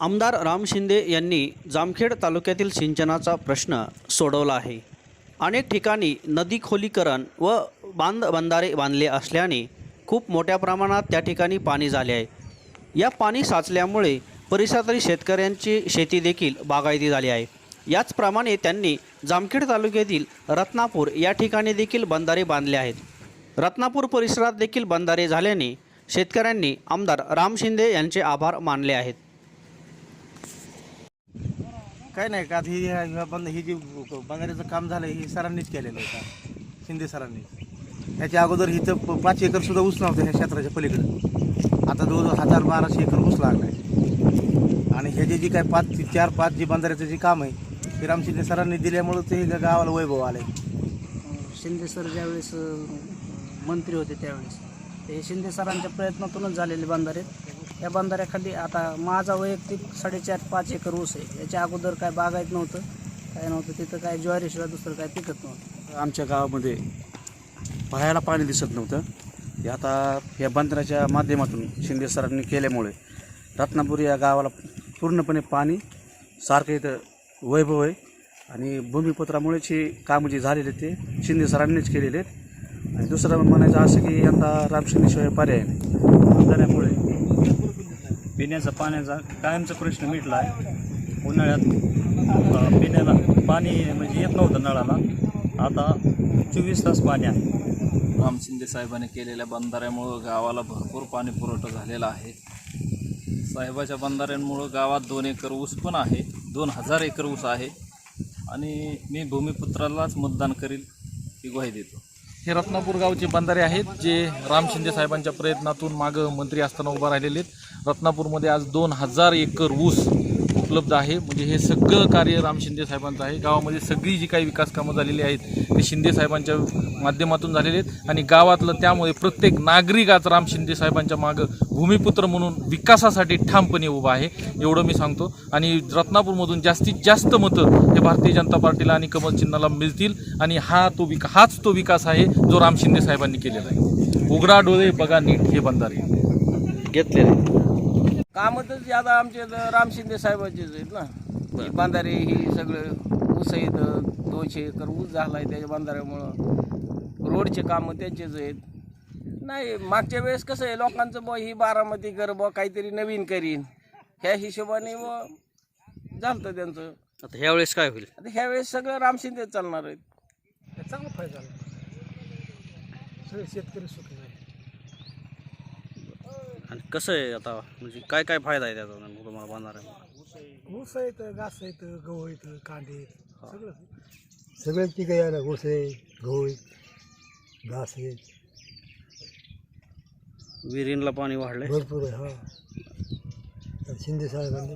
आमदार राम शिंदे यांनी जामखेड तालुक्यातील सिंचनाचा प्रश्न सोडवला आहे. अनेक ठिकाणी नदी खोलीकरण व बांध बंधारे बांधले असल्याने खूप मोठ्या प्रमाणात त्या ठिकाणी पाणी झाले आहे. या पाणी साचल्यामुळे परिसरातील शेतकऱ्यांची शेती देखील बागायती झाली आहे. याचप्रमाणे त्यांनी जामखेड तालुक्यातील रत्नापूर या ठिकाणी देखील बंधारे बांधले आहेत. रत्नापूर परिसरात देखील बंधारे झाल्याने शेतकऱ्यांनी आमदार राम शिंदे यांचे आभार मानले आहेत. काय नाही का ही ह्या बंद ही जी बंधाऱ्याचं काम झालं हे सरांनीच केलेलं होतं शिंदे सरांनी. ह्याच्या अगोदर हिथं प- पाच एकर सुद्धा ऊस नव्हतं ह्या क्षेत्राच्या पलीकडं. आता जवळजवळ हजार बाराशे एकर ऊस लागला आहे आणि ह्याचे जी काय पाच चार पाच जी बंधाऱ्याचं जे काम आहे ते रामशिंदे सरांनी दिल्यामुळं ते गा- गावाला वैभव आलं शिंदे सर ज्यावेळेस अ, मंत्री होते त्यावेळेस ते शिंदे सरांच्या प्रयत्नातूनच झालेले बंधारे या बंधाऱ्याखाली आता माझा वैयक्तिक साडेचार पाच एकर ऊस आहे. याच्या अगोदर काय बागायत नव्हतं काय नव्हतं तिथं काय ज्वारीशिवाय दुसरं काय पिकत नव्हतं. आमच्या गावामध्ये पाहायला पाणी दिसत नव्हतं. हे आता या बंदराच्या माध्यमातून शिंदे सरांनी केल्यामुळे रत्नापूर या गावाला पूर्णपणे पाणी सारखं इथं वैभव आहे. आणि भूमिपत्रामुळेच हे कामं जे झालेले ते शिंदे सरांनीच केलेले आहेत. आणि दुसरं म्हणायचं असं की यंदा रामशिंदेशिवाय पर्याय नाही. पिण्याचा पाण्याचा कायमचा प्रश्न मिटला आहे. उन्हाळ्यात पिण्याला पाणी म्हणजे येत नव्हतं नळाला. आता चोवीस तास पाणी आहे. राम शिंदे साहेबांनी केलेल्या बंधाऱ्यामुळं गावाला भरपूर पाणी पुरवठा झालेला आहे. साहेबाच्या बंधाऱ्यांमुळं गावात दोन एकर ऊस पण आहे. दोन हजार एकर ऊस आहे. आणि मी भूमिपुत्रालाच मतदान करील ही ग्वाही देतो. हे रत्नापूर गावचे बंधारे आहेत जे राम शिंदे साहेबांच्या प्रयत्नातून मागं मंत्री असताना उभा राहिलेले आहेत. रत्नापूरमध्ये आज दोन हजार एकर ऊस उपलब्ध आहे. म्हणजे हे सगळं कार्य राम शिंदे साहेबांचं आहे. गावामध्ये सगळी जी काही विकास कामं झालेली आहेत ते शिंदे साहेबांच्या माध्यमातून झालेले आहेत. आणि गावातलं त्यामुळे प्रत्येक नागरिक आज राम शिंदे साहेबांच्या मागं भूमिपुत्र म्हणून विकासासाठी ठामपणे उभा आहे एवढं मी सांगतो. आणि रत्नापूरमधून जास्तीत जास्त मतं हे भारतीय जनता पार्टीला आणि कमल चिन्हाला मिळतील. आणि हा तो विका हाच तो विकास आहे जो राम शिंदे साहेबांनी केलेला आहे. उघडा डोळे बघा नीट हे बंधारे. घेतलेले. कामं तर ज्यादा आमचे राम शिंदे साहेबांचेच आहेत ना. बांधारे ही सगळं ऊस आहेत दोनशे एकर ऊस झाला आहे त्याच्या बांधाऱ्यामुळं. रोडचे कामं त्यांचेच आहेत. नाही मागच्या वेळेस कसं आहे लोकांचं बुवा ही बारामती कर बुवा काहीतरी नवीन करीन. ह्या हिशोबाने व झालं त्यांचं. आता ह्यावेळेस काय होईल? आता ह्या वेळेस सगळं राम शिंदे चालणार आहेत. चांगला फायदा झाला. सगळे शेतकरी सुखी झाले. आणि कसं आहे आता? म्हणजे काय काय फायदा आहे त्याचा? नेमकं तुम्हाला बांधणाऱ्या ऊस आहेत घास आहेत गहू आहेत कांदे आहेत सगळं. सगळेच पिकं यायला ऊस आहे गहू घास आहेत विहिरींला पाणी वाढलंय? भरपूर आहे हा. शिंदे साहेबांनी